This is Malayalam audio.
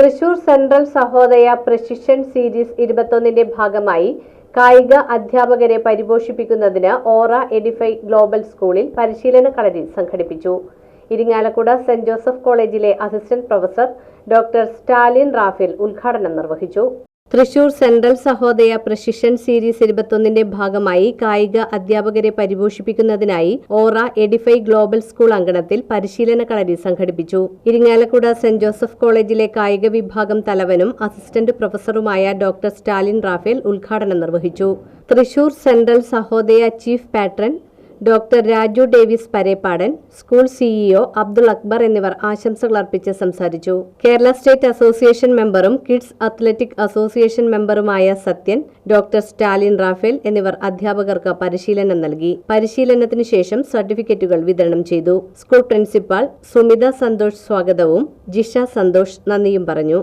തൃശൂർ സെൻട്രൽ സഹോദയ പ്രശിക്ഷൻ സീരീസ് ഇരുപത്തൊന്നിന്റെ ഭാഗമായി കായിക അധ്യാപകരെ പരിപോഷിപ്പിക്കുന്നതിന് ഓറ എഡിഫൈ ഗ്ലോബൽ സ്കൂളിൽ പരിശീലന കളരി സംഘടിപ്പിച്ചു. ഇരിങ്ങാലക്കുട സെന്റ് ജോസഫ് കോളേജിലെ assistant professor doctor Stalin Raphael ഉദ്ഘാടനം നിർവഹിച്ചു. തൃശൂർ സെൻട്രൽ സഹോദയ പ്രശിഷൻ സീരീസ് ഇരുപത്തൊന്നിന്റെ ഭാഗമായി കായിക അധ്യാപകരെ പരിപോഷിപ്പിക്കുന്നതിനായി ഓറ എഡിഫൈ ഗ്ലോബൽ സ്കൂൾ അങ്കണത്തിൽ പരിശീലന കളരി സംഘടിപ്പിച്ചു. ഇരിങ്ങാലക്കുട സെന്റ് ജോസഫ് കോളേജിലെ കായിക വിഭാഗം തലവനും അസിസ്റ്റന്റ് പ്രൊഫസറുമായ ഡോക്ടർ സ്റ്റാലിൻ റാഫേൽ ഉദ്ഘാടനം നിർവഹിച്ചു. Thrissur central Sahodaya chief patron doctor Raju Davis Parappadan school CEO Abdul Akbar എന്നിവർ ആശംസകൾ അർപ്പിച്ച് സംസാരിച്ചു. കേരള സ്റ്റേറ്റ് അസോസിയേഷൻ മെമ്പറും കിഡ്സ് അത്ലറ്റിക് അസോസിയേഷൻ മെമ്പറുമായ സത്യൻ ഡോക്ടർ സ്റ്റാലിൻ റാഫേൽ എന്നിവർ അധ്യാപകർക്ക് പരിശീലനം നൽകി. പരിശീലനത്തിന് ശേഷം സർട്ടിഫിക്കറ്റുകൾ വിതരണം ചെയ്തു. സ്കൂൾ പ്രിൻസിപ്പാൾ സുമിത സന്തോഷ് സ്വാഗതവും ജിഷ സന്തോഷ് നന്ദിയും പറഞ്ഞു.